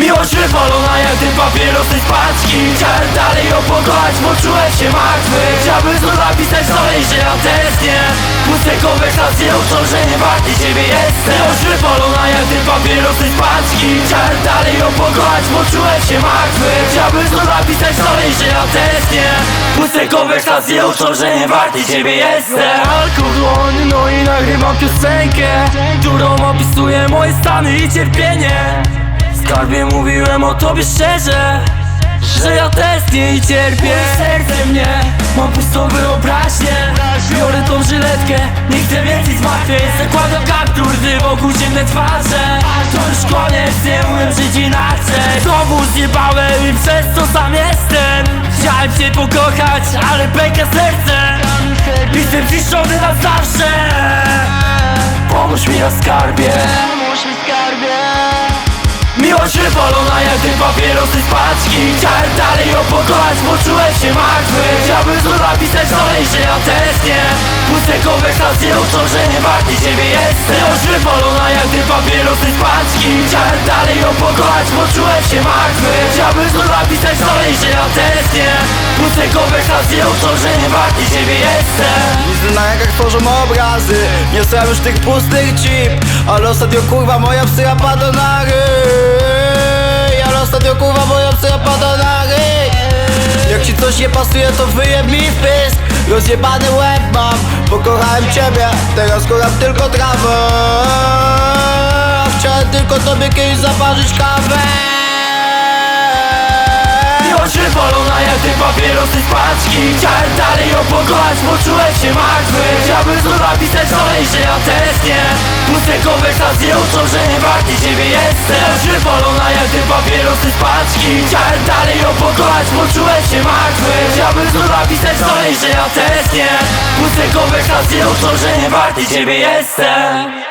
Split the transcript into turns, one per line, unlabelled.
Miłość wypalona jak ten papierosy z paczki. Chciałem dalej ją pokochać, bo czułem się martwy. Chciałbym znów napisać dalej, że ja tęsknię Puste konwersacje uczą, że nie warty ciebie jestem Miłość wypalona jak ten papierosy z paczki. Chciałem dalej ją pokochać, bo czułem się martwy. Chciałbym znów napisać dalej, że ja tęsknię Puste konwersacje uczą, że nie warty ciebie jestem Alkohol, no i nagrywam piosenkę Którą opisuje moje stany i cierpienie Skarbie mówiłem o tobie szczerze Że ja tęsknię i cierpię. Serce mnie, mam pustą wyobraźnię Biorę tą żyletkę, nie chcę więcej zmartwień. Zakładam kaptur, gdy wokół ciemne twarze. To już koniec, nie umiem żyć inaczej. Znowu zjebałem i przez to sam jestem. Chciałem cię pokochać, ale pęka serce. Jestem ciszony na zawsze. Pomóż mi na skarbie papierosy z paczki Chciałem dalej ją pokochać, bo czułem się martwy. Chciałbym znów napisać dalej, że ja tęsknię Puste konwersacje uczą, że nie warty ciebie jestem. Miłość wypalona jak ten papierosy z paczki Chciałem dalej ją pokochać, bo czułem się martwy. Chciałbym znów napisać dalej, że ja tęsknię Puste konwersacje uczą, że nie warty ciebie jestem.
Widzę na jak tworzą obrazy. Nie słucham już tych pustych cip. Ale ostatnio kurwa moja psyra pada na Ale ostatnio kurwa moja psyra pada na ryj. Jak ci coś nie pasuje to wyjeb mi w pysk. Rozjebany łeb mam Pokochałem ciebie. Teraz kocham tylko trawę. Chciałem tylko tobie kiedyś zaparzyć kawę.
Miłość wypalona jak te papierosy z paczki. Chciałem dalej ją pokochać, bo czułem się martwy Napisać dalej, że ja tęsknię Puste konwersacje uczą, że nie warty ciebie jestem. Wypalona jak te papierosy z paczki. Chciałem dalej ją pokochać, bo czułem się martwy. Chciałbym znów napisać dalej, że ja tęsknię Puste konwersacje uczą, że nie warty ciebie jestem